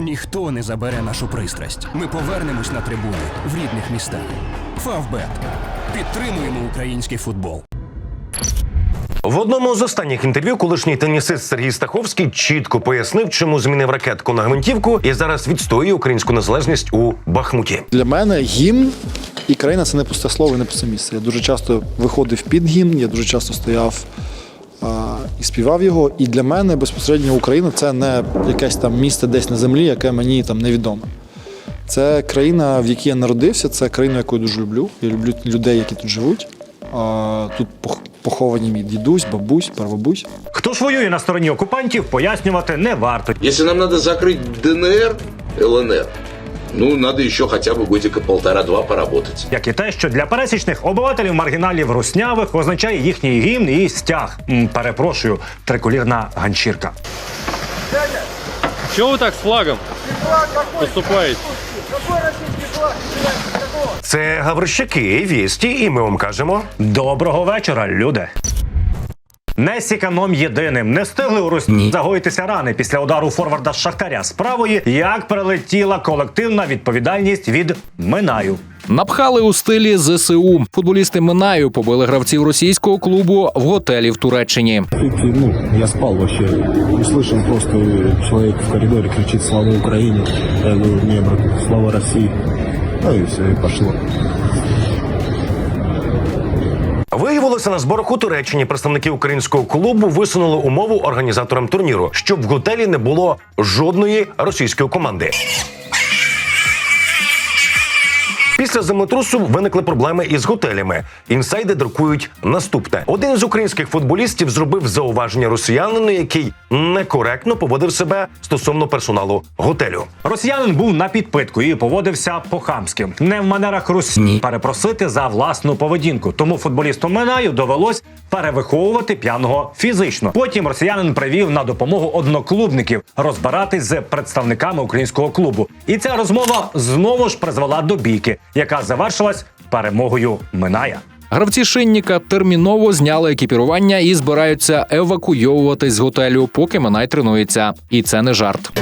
Ніхто не забере нашу пристрасть. Ми повернемось на трибуни в рідних містах. Фавбет. Підтримуємо український футбол. В одному з останніх інтерв'ю колишній тенісист Сергій Стаховський чітко пояснив, чому змінив ракетку на гвинтівку і зараз відстоює українську незалежність у Бахмуті. Для мене гімн і країна це не пусте слово, і не пусте місце. Я дуже часто виходив під гімн, я дуже часто стояв і співав його. І для мене безпосередньо Україна це не якесь там місце десь на землі, яке мені там невідоме. Це країна, в якій я народився, це країна, яку я дуже люблю. Я люблю людей, які тут живуть. А, тут пох- поховані мій дідусь, бабусь, прабабусь. Хто ж воює на стороні окупантів, пояснювати не варто. Если нам надо закрыть ДНР, ЛНР, ну, надо еще хотя бы годика полтора-два поработать. Як і те, що для пересічних обивателів маргіналів руснявих означає їхній гімн і стяг. М, Перепрошую, триколірна ганчірка. Чего вы так с флагом поступаете? Це Гаврищаки, вісті, і ми вам кажемо. Доброго вечора, люди. Не сіканом єдиним. Не встигли у Русні загоїтися рани після удару форварда з Шахтаря з правої, як прилетіла колективна відповідальність від Минаю. Напхали у стилі ЗСУ. Футболісти Минаю побили гравців російського клубу в готелі в Туреччині. Тут, ну, я спал вообще. Услышал просто э, человек в коридоре кричит «Слава Украине!» Я говорю, не, брат, «Слава России!» Ну и все, и пошло. Виявилося на зборах у Туреччині представники українського клубу висунули умову організаторам турніру, щоб в готелі не було жодної російської команди. Після землетрусу виникли проблеми із готелями. Інсайди друкують наступне: один з українських футболістів зробив зауваження росіянину, який некоректно поводив себе стосовно персоналу готелю. Росіянин був на підпитку і поводився по-хамськи. Не в манерах Русні перепросити за власну поведінку. Тому футболісту Минаю довелось перевиховувати п'яного фізично. Потім росіянин привів на допомогу одноклубників розбиратись з представниками українського клубу. І ця розмова знову ж призвела до бійки, яка завершилась перемогою Миная. Гравці шинніка терміново зняли екіпірування і збираються евакуйовуватись з готелю, поки Минай тренується. І це не жарт.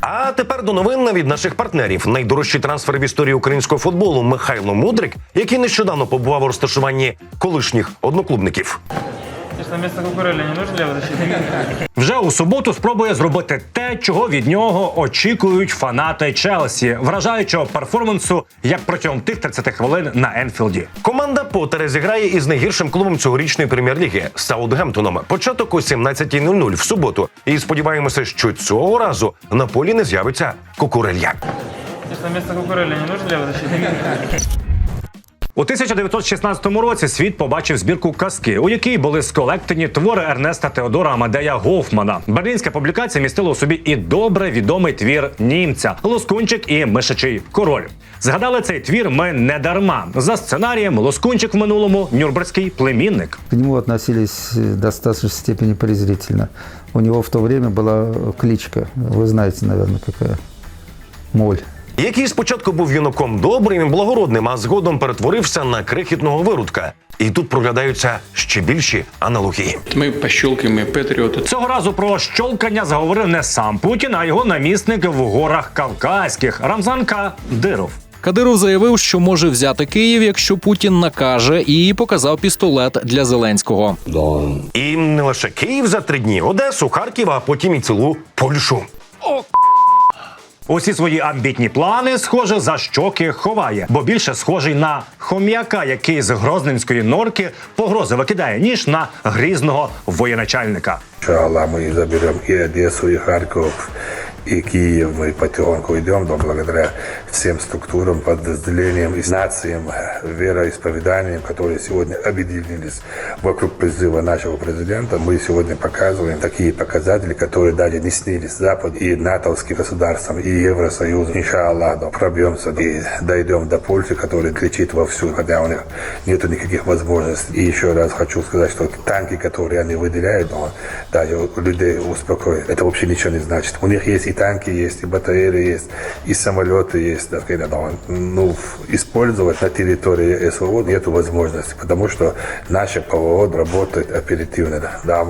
А тепер до новин від наших партнерів. Найдорожчий трансфер в історії українського футболу Михайло Мудрик, який нещодавно побував у розташуванні колишніх одноклубників. Вместо Кукурелли не нужен левый защитник? Вже у суботу спробує зробити те, чого від нього очікують фанати Челсі, вражаючого перформансу як протягом тих 30 хвилин на Енфілді. Команда Поттера зіграє із найгіршим клубом цьогорічної прем'єр-ліги Саутгемптоном. Початок о 17.00 в суботу. І сподіваємося, що цього разу на полі не з'явиться кукурелья. Конечно, вместо Кукурелли не нужен левый защитник? У 1916 році світ побачив збірку казки, у якій були сколектені твори Ернеста Теодора Амадея Гофмана. Берлінська публікація містила у собі і добре відомий твір німця Лоскунчик і Мишачий король. Згадали цей твір ми не дарма. За сценарієм Лоскунчик в минулому нюрнберзький племінник. К нему относились э, в достаточной степени презрительно. У него в то время была кличка, вы знаете, наверное, какая. Моль. Який спочатку був юнаком добрим і благородним, а згодом перетворився на крихітного виродка. І тут проглядаються ще більші аналогії. Мы пощелкаем и Патриоты. Цього разу про щолкання заговорив не сам Путін, а його намісник в горах Кавказьких Рамзан Кадиров. Кадиров заявив, що може взяти Київ, якщо Путін накаже, і показав пістолет для Зеленського. І не лише Київ за три дні, Одесу, Харків, а потім і цілу Польщу. Усі свої амбітні плани, схоже, за щоки ховає, бо більше схожий на хом'яка, який з грозненської норки погрози викидає, ніж на грізного воєначальника. Иншаллах, ми заберемо і Одесу, і Харьков, и Киев. Мы потихоньку идем, но благодаря всем структурам, подразделениям и нациям, вероисповеданиям, которые сегодня объединились вокруг призыва нашего президента, мы сегодня показываем такие показатели, которые даже не снились Запад и натовским государствам, и Евросоюзу. Иншаллах, да, пробьемся и дойдем до Польши, которая кричит вовсю, хотя у них нет никаких возможностей. И еще раз хочу сказать, что танки, которые они выделяют, но даже людей успокоит. Это вообще ничего не значит. У них есть и танки есть, и батареи есть, и самолеты есть. Так, это, да, ну, использовать на территории СВО нет возможности, потому что наше ПВО работает оперативно. Да, да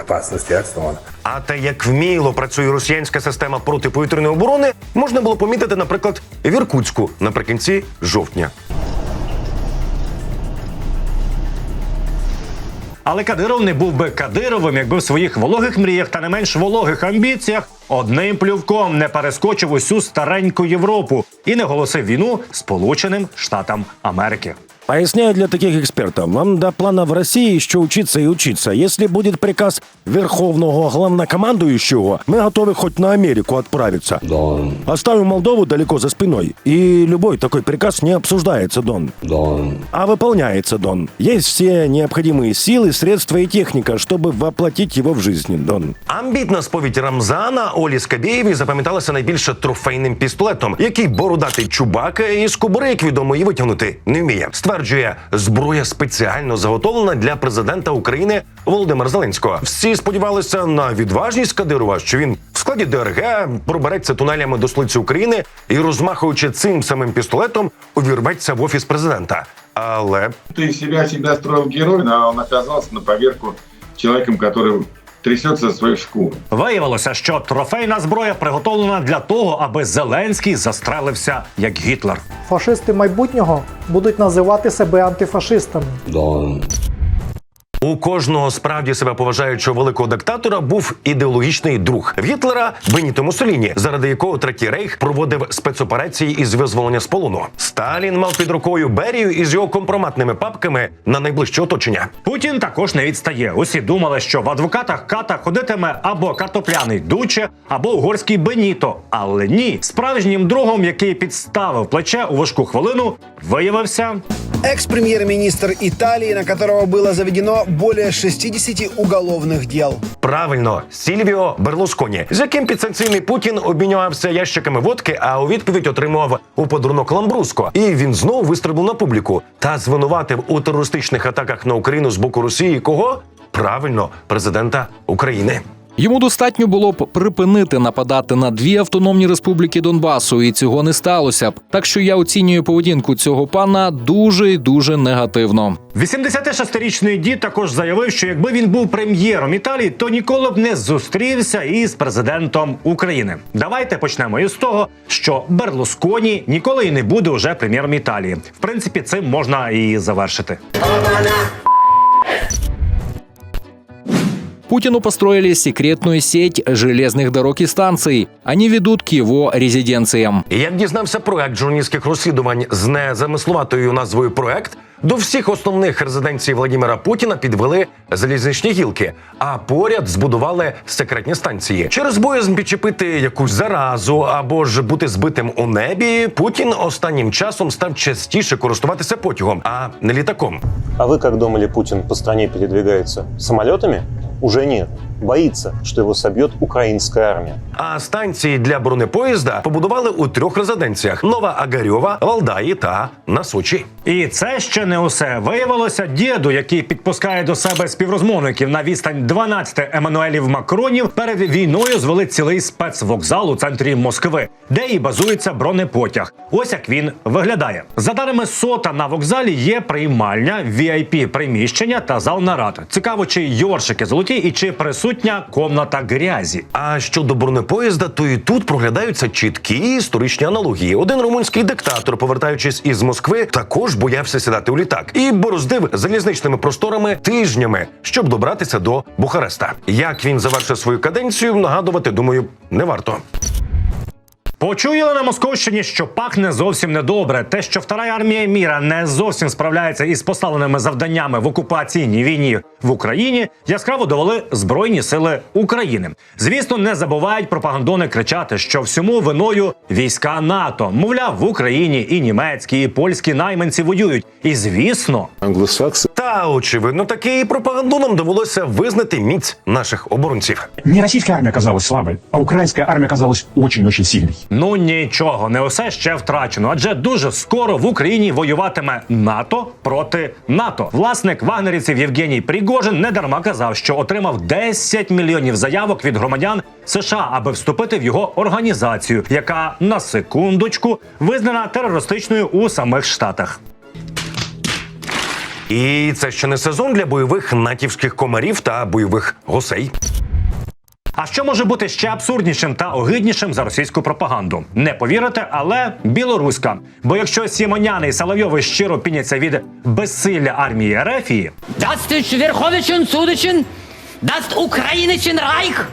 опасности отстон. А те, як вміло працює росіянська система протиповітряної оборони, можна було помітити, наприклад, в Іркутську наприкінці жовтня. Але Кадиров не був би Кадировим, якби в своїх вологих мріях та не менш вологих амбіціях одним плювком не перескочив усю стареньку Європу і не голосив війну Сполученим Штатам Америки. Поясняю для таких экспертов. Вам до плана в России еще учиться и учиться. Если будет приказ Верховного главнокомандующего, мы готовы хоть на Америку отправиться. Дон, Оставим Молдову далеко за спиной. И любой такой приказ не обсуждается, Дон. Дон. А выполняется, Дон. Есть все необходимые силы, средства и техника, чтобы воплотить его в жизнь, Дон. Амбітна сповідь Рамзана Олі Скабєєвій запам'яталася найбільше трофейним пістолетом, який бородатий чубака із кобури, як відомо, і витягнути не вміє. Стверджує, зброя спеціально заготовлена для президента України Володимира Зеленського. Всі сподівалися на відважність Кадирова, що він в складі ДРГ пробереться тунелями до столиці України і, розмахуючи цим самим пістолетом, увірветься в офіс президента. Але Ты себя себя строил героем, а он оказался на поверку человеком, который трясется за свою шкуру. Виявилося, що трофейна зброя приготовлена для того, аби Зеленський застрелився як Гітлер. Фашисти майбутнього будуть називати себе антифашистами. Дон. У кожного справді себе поважаючого великого диктатора був ідеологічний друг в Гітлера Беніто Муссоліні, заради якого третій рейх проводив спецоперації із визволення з полону. Сталін мав під рукою Берію із його компроматними папками на найближче оточення. Путін також не відстає. Усі думали, що в адвокатах ката ходитиме або картопляний дуче, або угорський Беніто. Але ні, справжнім другом, який підставив плече у важку хвилину, виявився Экс-премьер-министр Италии, на которого было заведено более 60 уголовных дел. Правильно, Сільвіо Берлусконі, з яким підсанкційний Путін обмінювався ящиками водки, а у відповідь отримував у подарунок ламбруско. І він знову вистрибнув на публіку та звинуватив у терористичних атаках на Україну з боку Росії. Кого? Правильно, президента України. Йому достатньо було б припинити нападати на дві автономні республіки Донбасу, і цього не сталося б. Так що я оцінюю поведінку цього пана дуже і дуже негативно. 86-річний дід також заявив, що якби він був прем'єром Італії, то ніколи б не зустрівся із президентом України. Давайте почнемо із того, що Берлусконі ніколи і не буде уже прем'єром Італії. В принципі, цим можна і завершити. Путину построили секретную сеть железных дорог и станций. Они ведут к его резиденциям. Як дізнався проект журналістських розслідувань з незамисловатою назвою проект, до всіх основних резиденцій Владимира Путіна підвели залізничні гілки, а поряд збудували секретні станції. Через боязн підчепити якусь заразу або ж бути збитим у небі. Путін останнім часом став частіше користуватися потягом, а не літаком. А вы как думали, Путин по стране передвигается? Самолетами? Уже нет. Боится, что его собьет украинская армия. А станції для бронепоїзда побудували у трьох резиденціях: Нова Агарьова, Валдаї та на Сочі. І це ще не усе. Виявилося, діду, який підпускає до себе співрозмовників на відстань 12 Еммануелів Макронів, перед війною звели цілий спецвокзал у центрі Москви, де і базується бронепотяг. Ось як він виглядає. За даними сота на вокзалі є приймальня, vip приміщення та зал нарад. Цікаво, чи йоршики золоті і чи присутня комната грязі. А щодо бронепоїзда, то і тут проглядаються чіткі історичні аналогії. Один румунський диктатор, повертаючись із Москви, також боявся сідати у літак і бороздив залізничними просторами тижнями, щоб добратися до Бухареста. Як він завершив свою каденцію, нагадувати, думаю, не варто. Почуяли на Московщині, що пахне зовсім недобре. Те, що втора армія міра не зовсім справляється із поставленими завданнями в окупаційній війні в Україні, яскраво довели збройні сили України. Звісно, не забувають пропагандони кричати, що всьому виною війська НАТО. Мовляв, в Україні і німецькі, і польські найманці воюють. І звісно, Англосаксы Та очевидно, таки і пропагандонам довелося визнати міць наших оборонців. Не российская армия оказалась слабой, а украинская армия оказалась очень-очень сильной. Ну нічого, не усе ще втрачено, адже дуже скоро в Україні воюватиме НАТО проти НАТО. Власник вагнерівців Євгеній Пригожин недарма казав, що отримав 10 мільйонів заявок від громадян США, аби вступити в його організацію, яка на секундочку визнана терористичною у самих Штатах. І це ще не сезон для бойових натівських комарів та бойових гусей. А що може бути ще абсурднішим та огиднішим за російську пропаганду? Не повірите, але білоруська. Бо якщо Сімоняни і Соловйови щиро піняться від безсилля армії Ерефії, Даст Верховичен, Судичен, даст Україничен Райх.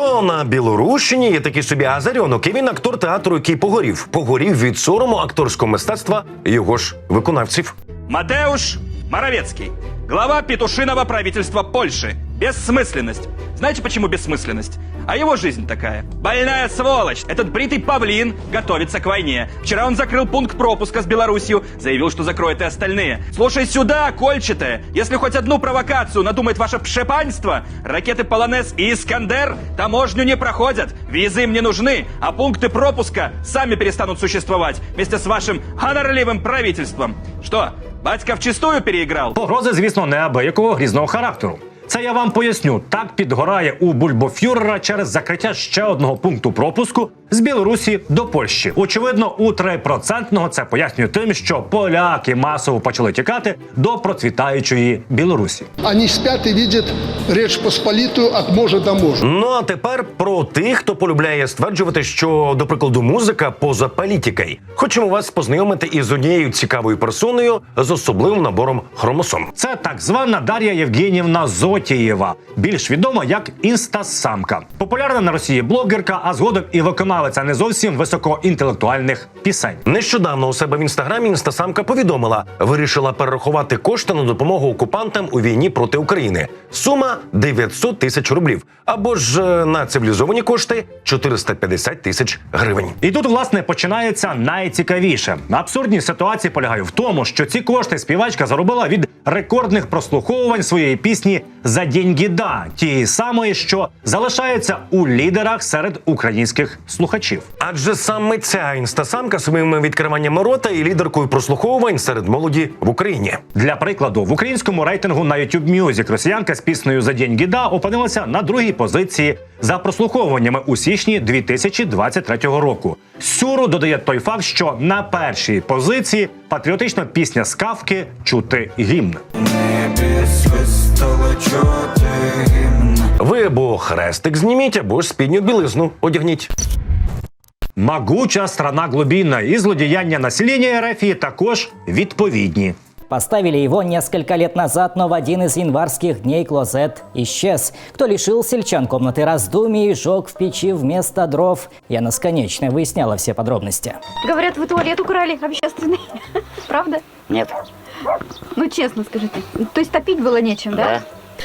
То на Білорущині є такий собі Азарьонок, і він актор театру, який погорів. Погорів від сорому акторського мистецтва його ж виконавців. Матеуш Маравецький, глава петушиного правительства Польши. Бессмысленность. Знаете, почему бессмысленность? А его жизнь такая. Больная сволочь. Этот бритый павлин готовится к войне. Вчера он закрыл пункт пропуска с Белоруссию. Заявил, что закроет и остальные. Слушай сюда, кольчатая. Если хоть одну провокацию надумает ваше пшепанство, ракеты Полонез и Искандер таможню не проходят. Визы им не нужны. А пункты пропуска сами перестанут существовать вместе с вашим гонорливым правительством. Что, батька вчистую переиграл? погрози, звісно, неабиякого грізного характеру. Це я вам поясню. Так підгорає у бульбофюрера через закриття ще одного пункту пропуску з Білорусі до Польщі. Очевидно, у 3% це пояснює тим, що поляки масово почали тікати до процвітаючої Білорусі. Они спят и видят Речь Посполитую от можа до можа. Ну а тепер про тих, хто полюбляє стверджувати, що, до прикладу, музика поза політикою. Хочемо вас познайомити із однією цікавою персоною з особливим набором хромосом. Це так звана Дар'я Євгенівна Зотієва, більш відома як інстасамка. Популярна на Росії блогерка, а згодом і виконавиця не зовсім високоінтелектуальних пісень. Нещодавно у себе в інстаграмі інстасамка повідомила, вирішила перерахувати кошти на допомогу окупантам у війні проти України. Сума 900 тисяч рублів, або ж е, на цивілізовані кошти 450 тисяч гривень. І тут, власне, починається найцікавіше. Абсурдність ситуації полягає в тому, що ці кошти співачка заробила від рекордних прослуховувань своєї пісні за деньги да, тієї самої, що залишається у лідерах серед українських слухачів. Адже саме ця інстасамка своїми відкриваннями рота і лідеркою прослуховувань серед молоді в Україні. Для прикладу, в українському рейтингу на YouTube Music росіянка з піснею за деньги да опинилася на другій позиції за прослуховуваннями у січні 2023 року. Сюру додає той факт, що на першій позиції патріотична пісня з кавки чути гімн. Ви або хрестик зніміть, або ж спідню білизну одягніть. Могуча страна глубинна і злодіяння населення РФ також відповідні. Поставили его несколько лет назад, но в один из январских дней клозет исчез. Кто лишил сельчан комнаты раздумий и жег в печи вместо дров? Яна Сконечная выясняла все подробности. Говорят, вы туалет украли общественный. Правда? Нет. Ну, честно скажите. То есть топить было нечем, да?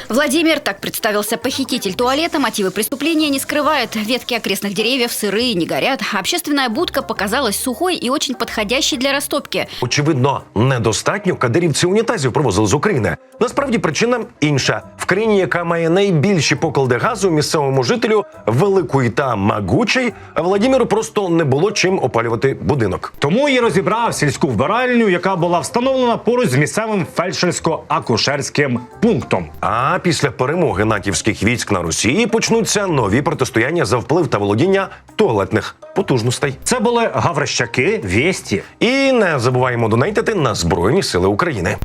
Владимир, так представился похититель туалета, мотивы преступления не скрывает. Ветки окрестных деревьев сырые, не горят. Общественная будка показалась сухой и очень подходящей для растопки. Очевидно, недостатньо кадирівці унітазів привозили з України. Насправді причина інша в країні, яка має найбільші поклади газу місцевому жителю великої та могучий, Владимиру просто не було чим опалювати будинок. Тому і розібрав сільську вбиральню, яка була встановлена поруч з місцевим фельдшерсько-акушерським пунктом. а після перемоги натівських військ на Росії почнуться нові протистояння за вплив та володіння туалетних потужностей. Це були гаврищаки, вєсті. І не забуваємо донейтити на Збройні Сили України.